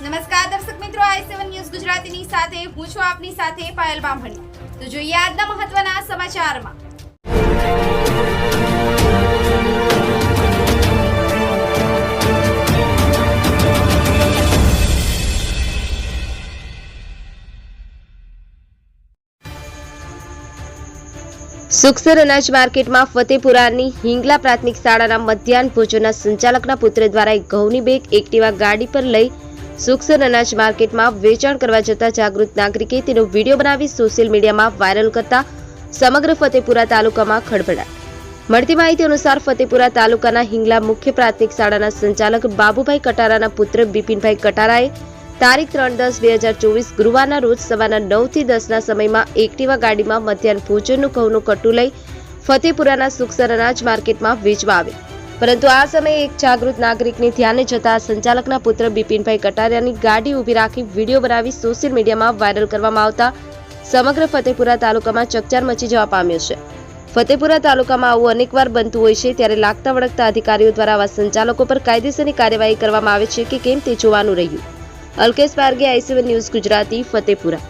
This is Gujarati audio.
નમસ્કાર દર્શક મિત્રો, આઈ સેવન ન્યૂઝ ગુજરાતીની સાથે, હું છું આપની સાથે પાયલ બામણી. તો જોઈએ આજના મહત્વના સમાચારમાં. સુખસર અનાજ માર્કેટમાં ફતેપુરાની હિંગલા પ્રાથમિક શાળાના મધ્યાહન ભોજનના સંચાલકના પુત્ર દ્વારા એક ઘઉંની બેગ એક્ટિવા ગાડી પર લઈ સુખસર અનાજ માર્કેટમાં વેચાણ કરવા જતા જાગૃત નાગરિકે તેનો વીડિયો બનાવી સોશિયલ મીડિયામાં વાયરલ કરતા સમગ્ર ફતેપુરા તાલુકામાં ખળભળાટ. મળતી માહિતી અનુસાર ફતેપુરા તાલુકાના હિંગલા મુખ્ય પ્રાથમિક શાળાના સંચાલક બાબુભાઈ કટારાના પુત્ર બિપિનભાઈ કટારાએ તારીખ ત્રણ દસ બે હજાર ચોવીસ ગુરુવારના રોજ સવારના નવથી દસના સમયમાં એક્ટિવા ગાડીમાં મધ્યાહન ભોજનનું ઘઉંનું કટ્ટું લઈ ફતેપુરાના સુખસર અનાજ માર્કેટમાં વેચવા આવે પરંતુ આ સમયે એક જાગૃત નાગરિકને ધ્યાને જતા સંચાલકના પુત્ર બિપિનભાઈ કટારિયાની ગાડી ઊભી રાખી વીડિયો બનાવી સોશિયલ મીડિયામાં વાયરલ કરવામાં આવતા સમગ્ર ફતેપુરા તાલુકામાં ચકચાર મચી જવા પામ્યો છે. ફતેપુરા તાલુકામાં આવું અનેકવાર બનતું હોય છે ત્યારે લાગતા વળગતા અધિકારીઓ દ્વારા આવા સંચાલકો પર કાયદેસરની કાર્યવાહી કરવામાં આવે છે કે કેમ તે જોવાનું રહ્યું. અલ્કેશ પારગે આઈસીવન ન્યૂઝ ગુજરાતી, ફતેપુરા.